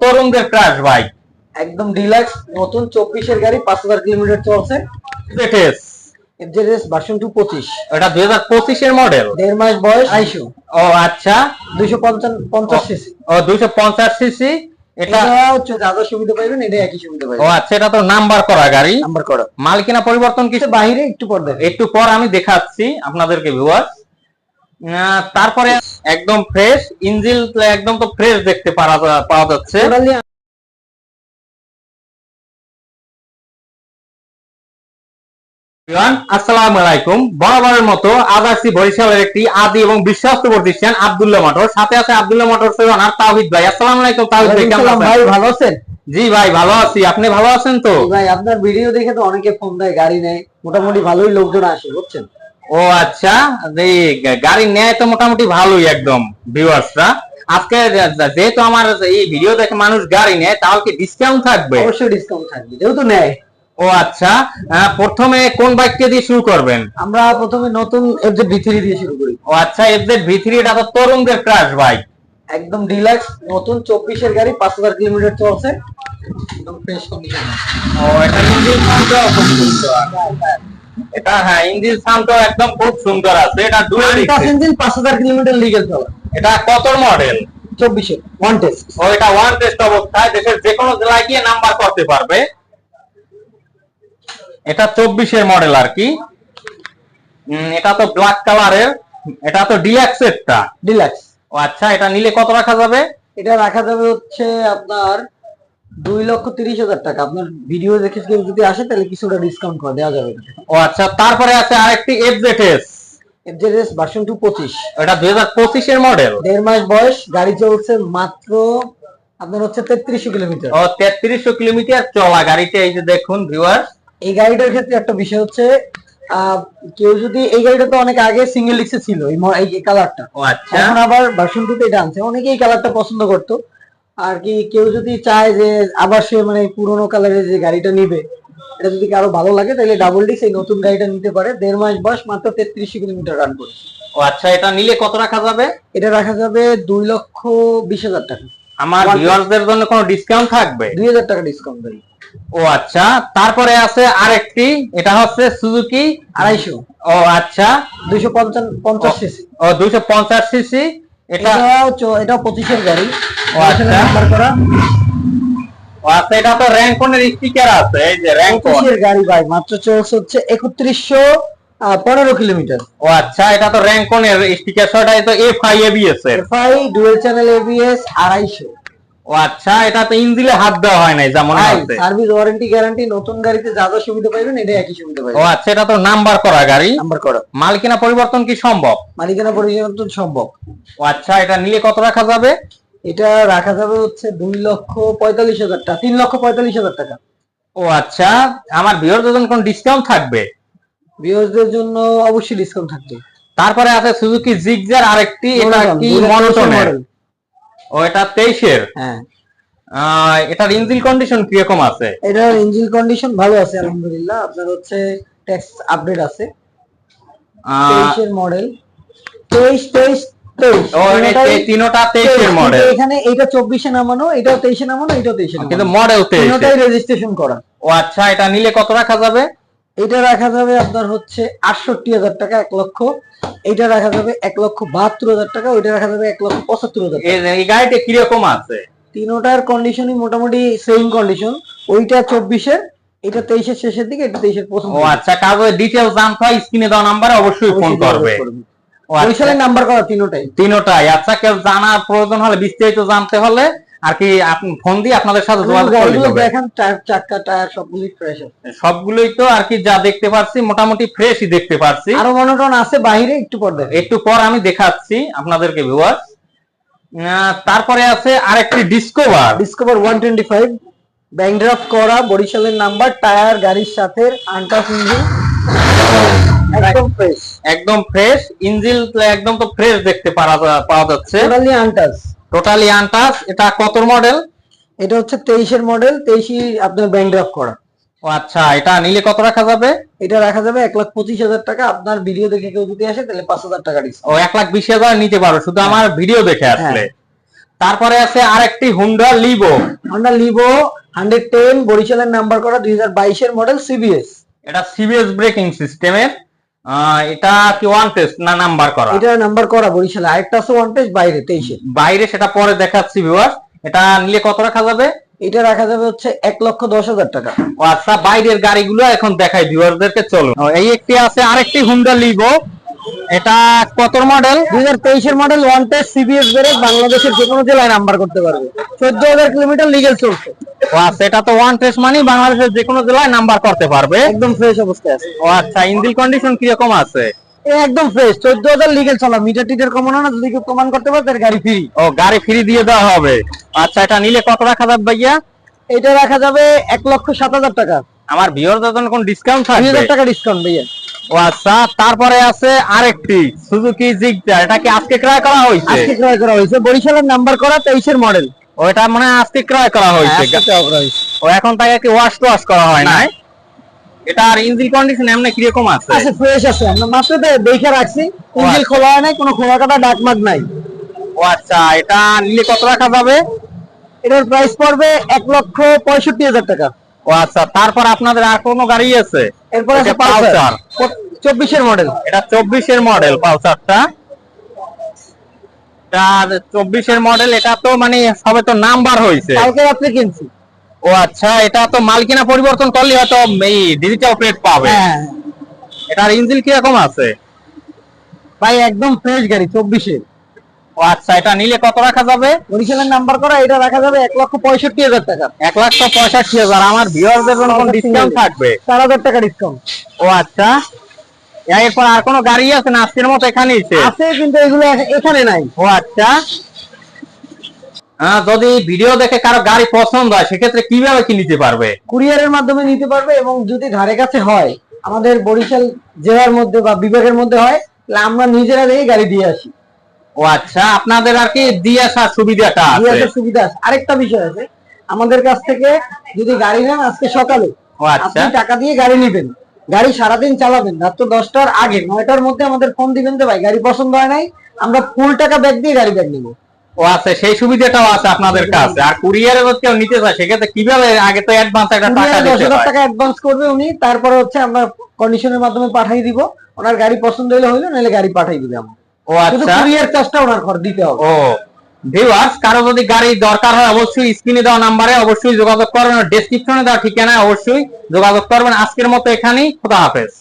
তরুণদের crush bike একদম deluxe নতুন চব্বিশের গাড়ি পাঁচ হাজার কিলোমিটার চলছে। জেটেস এফজেডএস ভার্সন টু পঁচিশ এটা দুই হাজার পঁচিশের মডেল দেড় মাস বয়স আড়াইশো। ও আচ্ছা। দুইশো পঞ্চাশ সিসি ও দুইশো পঞ্চাশ সিসি এটা হচ্ছে সুবিধা পাইবেন এটা একই সুবিধা ও আচ্ছা এটা তো নাম্বার করা গাড়ি। নাম্বার করা। মালিকিনা পরিবর্তন কিছু বাহিরে একটু পর একটু পর আমি দেখাচ্ছি আপনাদেরকে ভিউয়ার তারপরে একদম ফ্রেশ ইঞ্জিল একদম তো ফ্রেশ দেখতে পাওয়া যাচ্ছে। আসসালামু আলাইকুম। বরাবরের মতো আজ আসছি বরিশালের একটি আদি এবং বিশ্বস্ত প্রতিষ্ঠান আব্দুল্লাহ মোটর সাথে আছে আব্দুল্লাহ মোটর ওনার তাহিদ ভাই। আসসালামু আলাইকুম তাহিদ ভাই কেমন? ভাই ভালো আছেন? জি ভাই ভালো আছি। আপনি ভালো আছেন তো? ভাই আপনার ভিডিও দেখে তো অনেকে ফোন দেয় গাড়ি নেয়। মোটামুটি ভালোই লোকজন আসে বুঝছেন? ও আচ্ছা এই গাড়ি নেয় তো মোটামুটি ভালোই একদম ভিউয়ার্সরা। আজকে যেহেতু আমার এই ভিডিও দেখে মানুষ গাড়ি নেয় তাহলে কি ডিসকাউন্ট থাকবে? অবশ্যই ডিসকাউন্ট থাকবে যেহেতু নেয়। ও আচ্ছা প্রথমে কোন বাইককে দিয়ে শুরু করবেন? আমরা প্রথমে নতুন এফজেড ভি থ্রি দিয়ে শুরু করি। ও আচ্ছা এফজেড ভি থ্রি এটা তো তরুণদের ক্রাশ বাইক একদম ডিলাক্স নতুন চব্বিশের গাড়ি পাঁচ হাজার কিলোমিটার চলছে। একদম ফ্রেশ কন্ডিশন ও এটা সাউন্ডটাও খুব সুন্দর এটা হ্যাঁ ইঞ্জিন সাউন্ডটাও একদম খুব সুন্দর আছে এটা ডুয়েল ইঞ্জিন পাঁচ হাজার কিলোমিটার লিগেল চলা। এটা কত মডেল চব্বিশে ওয়ান টেস্ট ও এটা ওয়ান টেস্ট অবস্থায় দেশের যে কোনো জেলায় গিয়ে নাম্বার করতে পারবে। এটা চব্বিশের মডেল আর কি। এটা তো ব্ল্যাক কালারের এটা তো ডিলাক্সেরটা ডিলাক্স আচ্ছা এটা নিলে কত রাখা যাবে? এটা রাখা যাবে হচ্ছে আপনার দুই লক্ষ তিরিশ হাজার টাকা। আপনার ভিডিও দেখে কেউ যদি আসে তাহলে কিছুটা ডিসকাউন্ট করে দেওয়া যাবে। ও আচ্ছা তারপরে আছে আরেকটি এফজেডএস এফজেডএস ভার্সন টু পঁচিশ। এটা দুই হাজার পঁচিশের মডেল দেড় মাস বয়স গাড়ি চলছে মাত্র আপনার হচ্ছে তেত্রিশশো কিলোমিটার। ও তেত্রিশশো কিলোমিটার চলা গাড়িটা এই যে দেখুন ভিউয়ার এই গাড়িটার ক্ষেত্রে একটা বিষয় হচ্ছে আহ, কেউ যদি এই গাড়িটা তো অনেক আগে সিঙ্গেল ডিক্সে ছিল এই কালারটা ও আচ্ছা। এখন আবার ভার্সন টুতে এটা আনছে। অনেকে এই কালারটা পছন্দ করতো। আর কি কেউ যদি চায় যে আবার সে মানে পুরোনো কালারের যে গাড়িটা নিবে এটা যদি কারও ভালো লাগে তাহলে ডাবল ডিক্স এই নতুন গাড়িটা নিতে পারে। দেড় মাস বয়স মাত্র তেত্রিশ কিলোমিটার রান করে। ও আচ্ছা এটা নিলে কত রাখা যাবে? এটা রাখা যাবে দুই লক্ষ বিশ হাজার টাকা। আমার ভিউয়ারদের জন্য কোনো ডিসকাউন্ট থাকবে? দুই হাজার টাকা ডিসকাউন্ট দেয় ও আচ্ছা তারপরে আছে আরেকটি এটা হচ্ছে সুজুকি আড়াইশো। ও আচ্ছা। দুইশো পঞ্চাশ সিসি ও দুইশো পঞ্চাশ সিসি এটা এটাও পঁচিশের গাড়ি। নাম্বার করা। ও আচ্ছা এটা তো র্যাঙ্কনের স্টিকার আছে এই যে র্যাঙ্কন গাড়ি ভাই মাত্র চলছে হচ্ছে একত্রিশশো পনেরো কিলোমিটার। ও আচ্ছা এটা তো র্যাঙ্কনের স্টিকার শট তো এফ আই এবিএস এর। এফআই ডুয়েল চ্যানেল এবিএস আড়াইশো। ও আচ্ছা এটা তো ইঞ্জিলে হাত দেওয়া হয় নাই যেমন আছে সার্ভিস ওয়ারেন্টি গ্যারান্টি নতুন গাড়িতে যা যা সুবিধা পাইবেন এটা একই সুবিধা ও আচ্ছা এটা তো নাম্বার করা গাড়ি। নাম্বার করা। মালিকিনা পরিবর্তন কি সম্ভব? মালিকানা পরিবর্তন সম্ভব। ও আচ্ছা এটা নিলে কত রাখা যাবে? এটা রাখা যাবে হচ্ছে দুই লক্ষ পঁয়তাল্লিশ হাজার টাকা তিন লক্ষ পঁয়তাল্লিশ হাজার টাকা। ও আচ্ছা আমার ভিউয়ারদের কোন ডিসকাউন্ট থাকবে? ভিউয়ারদের জন্য অবশ্যই ডিসকাউন্ট থাকবে। তারপরে আছে সুজুকি জিগজার আরেকটি এটা কি মনোটনের ও এটা 23 এর হ্যাঁ এটার ইঞ্জিন কন্ডিশন কি রকম আছে? এটার ইঞ্জিন কন্ডিশন ভালো আছে আলহামদুলিল্লাহ। আপনার হচ্ছে ট্যাক্স আপডেট আছে। 23 এর মডেল 23 23 এখানে এটা চব্বিশে নামানো এটাও তেইশে নামানো এটাও তেইশে কিন্তু মডেল তেইশ। রেজিস্ট্রেশন করা। ও আচ্ছা এটা নিলে কত রাখা যাবে? এটা রাখা যাবে আপনার হচ্ছে আটষট্টি হাজার টাকা এক লক্ষ। এটা রাখা যাবে এক লক্ষ বাহাত্তর হাজার টাকা ওইটা রাখা যাবে এক লক্ষ পঁচাত্তর হাজার এই গাড়িটা কীরকম আছে? তিনোটার কন্ডিশনই মোটামুটি সেম কন্ডিশন ওইটা চব্বিশের এটা তেইশের শেষের দিকে এটা তেইশের প্রথম ও আচ্ছা ডিটেলস জানতে হয় স্ক্রিনে দেওয়া নাম্বারে অবশ্যই ফোন করবে। বরিশালের নাম্বার করা তিনোটাই। তিনোটাই। আচ্ছা কেউ জানার প্রয়োজন হলে বিস্তারিত জানতে হলে আর কি ফোন দিয়ে আপনাদের সাথে যোগাযোগ করে দেখেন টায়ার চাক্কা টায়ার সবগুলি ফ্রেশ সবগুলোই তো আর কি যা দেখতে পারছি মোটামুটি ফ্রেশই দেখতে পারছি। আরও মনোটন আছে বাইরে একটু পর একটু পর আমি দেখাচ্ছি আপনাদেরকে ভিউয়ার তারপরে আছে আরেকটি Discover Discover one twenty five bank draft করা বরিশালের নাম্বার টায়ার গাড়ির সাথে আন্টাস ইঞ্জিন একদম ফ্রেশ একদম ফ্রেশ ইঞ্জিন একদম তো ফ্রেশ দেখতে পারা পাওয়া যাচ্ছে। টোটালি আন্টাস টোটালি আনটাস এটা কত মডেল এটা হচ্ছে তেইশের মডেল তেইশই আপনার ব্যাংক ড্রাফট করা। ও আচ্ছা এটা নিলে কত রাখা যাবে? এটা রাখা যাবে এক লাখ পঁচিশ হাজার টাকা। আপনার ভিডিও দেখে কেউ যদি আসে তাহলে পাঁচ হাজার টাকা ও এক লাখ বিশ হাজার নিতে পারো শুধু আমার ভিডিও দেখে আসলে। তারপরে আছে আরেকটি Honda Livo Honda Livo hundred ten বরিশালের নাম্বার করা দুই হাজার বাইশের মডেল সিবিএস এটা সিবিএস ব্রেকিং সিস্টেমের এটা কি ওয়ান টেস্ট না নাম্বার করা? এটা নাম্বার করা বরিশালে। আরেকটা আছে ওয়ান টেস্ট বাইরে তেইশে। বাইরে সেটা পরে দেখাচ্ছি ভিউয়ার এটা নিলে কত রাখা যাবে? এটা রাখা যাবে হচ্ছে এক লক্ষ দশ হাজার টাকা। ও আচ্ছা বাইরের গাড়িগুলো এখন দেখাই ভিউয়ারদেরকে চলো। এই একটি আছে আরেকটি হুন্ডা লিভো এটা কত মডেল দুই হাজার তেইশের model one test CBS brake বাংলাদেশের যে কোনো জেলায় নাম্বার করতে পারবে। চোদ্দ হাজার কিলোমিটার লিগেল চলছে। ও আচ্ছা এটা তো ওয়ান টেস্ট মানে বাংলাদেশের যে কোনো জেলায় নাম্বার করতে পারবে। একদম ফ্রেশ অবস্থায় আছে। ও আচ্ছা ইঞ্জিন কন্ডিশন কীরকম আছে? একদম ফ্রেশ চোদ্দ হাজার লিগেল চলা মিটার টিটার কমানো না যদি কেউ প্রমাণ করতে পারে তার গাড়ি ফ্রি ও গাড়ি ফ্রি দিয়ে দেওয়া হবে। আচ্ছা এটা নিলে কত রাখা যাবে ভাইয়া? এটা রাখা যাবে এক লক্ষ সাত হাজার টাকা। আমার ভিউয়ারদের জন্য কোন ডিসকাউন্ট থাকবে? হাজার টাকা ডিসকাউন্ট ভাইয়া। ও আচ্ছা তারপরে আছে আরেকটি সুজুকি জিগজার এটা কি আজকে ক্রয় করা হয়েছে? আজকে ক্রয় করা হয়েছে। বরিশালের নাম্বার করা তেইশের মডেল ওটা মানে আজকে ক্রয় করা হয়েছে। ও এখন তাকে কি ওয়াশ ওয়াশ করা হয় না। এটা আর ইঞ্জিন কন্ডিশন এমনি কীরকম আছে? আছে ফ্রেশ আছে। আমরা মাত্র দেখে রাখছি। ইঞ্জিল খোলা হয় নাই কোনো খোলা কাটা ডাক মাগ নাই। ও আচ্ছা এটা নিলে কত রাখা যাবে? এটার প্রাইস পড়বে এক লক্ষ পঁয়ষট্টি হাজার টাকা। ও আচ্ছা তারপর আপনাদের আর কোনো গাড়ি আছে? এরপর আছে এটা পালসার। পালসার। চব্বিশের মডেল এটা চব্বিশের মডেল পালসারটা। চব্বিশের মডেল এটা তো মানে সবে তো নাম্বার হয়েছে কালকে রাত্রে কিনছি। ও আচ্ছা এটা তো মালকিনা পরিবর্তন করলে হয়তো এই ডিজিটাল প্লেট পাবে। হ্যাঁ। এটার ইঞ্জিন কীরকম আছে? ভাই একদম ফ্রেশ গাড়ি চব্বিশের ও আচ্ছা এটা নিলে কত রাখা যাবে? বরিশালের নাম্বার করা এটা রাখা যাবে এক লক্ষ পঁয়ষট্টি হাজার টাকা। এক লাখ তো পঁয়ষট্টি হাজার আমার ভিউয়ারদের জন্য কোন ডিসকাউন্ট থাকবে? চার হাজার টাকা ডিসকাউন্ট ও আচ্ছা। এরপর আর কোনো গাড়ি আছে না আজকের মতো এখানেই আছে? কিন্তু এগুলো এখানে নাই। ও আচ্ছা। যদি ভিডিও দেখে কারও গাড়ি পছন্দ হয় সেক্ষেত্রে কীভাবে কি নিতে পারবে? কুরিয়ারের মাধ্যমে নিতে পারবে এবং যদি ধারে কাছে হয় আমাদের বরিশাল জেলার মধ্যে বা বিভাগের মধ্যে হয় তাহলে আমরা নিজেরা দিয়ে গাড়ি দিয়ে আসি। ও আচ্ছা। আপনাদের আর কি দিয়ে আসার সুবিধাটা দিয়ে আছে আসার সুবিধা আছে। আরেকটা বিষয় আছে। আমাদের কাছ থেকে যদি গাড়ি নেন আজকে সকালে আচ্ছা। আপনি টাকা দিয়ে গাড়ি নিবেন। গাড়ি সারাদিন চালাবেন রাত্র দশটার আগে নয়টার মধ্যে আমাদের ফোন দিবেন যে ভাই গাড়ি পছন্দ হয় নাই? আমরা ফুল টাকা ব্যাগ দিয়ে গাড়ি ব্যাগ নিবো। ও আচ্ছা সেই সুবিধাটাও আছে আপনাদের কাছে। আর কুরিয়ারে যদি কেউ নিতে চায় সেক্ষেত্রে কীভাবে আগে তো অ্যাডভান্স একটা টাকা দিতে হাজার হয়? টাকা অ্যাডভান্স করবে উনি তারপরে হচ্ছে আমরা কন্ডিশনের মাধ্যমে পাঠিয়ে দিব। ওনার গাড়ি পছন্দ হলে হইল নাহলে গাড়ি পাঠিয়ে দিবে আমরা ও আচ্ছা। কুরিয়ার চার্জটা ওনার ঘর দিতে হবে। ও। ভিউয়ার্স কারও যদি গাড়ি দরকার হয়, অবশ্যই স্ক্রিনে দেওয়া নাম্বারে অবশ্যই যোগাযোগ করবেন ডেসক্রিপশনে দেওয়া ঠিকানায় অবশ্যই যোগাযোগ করবেন। আজকের মতো এখানেই, খোদা হাফেজ।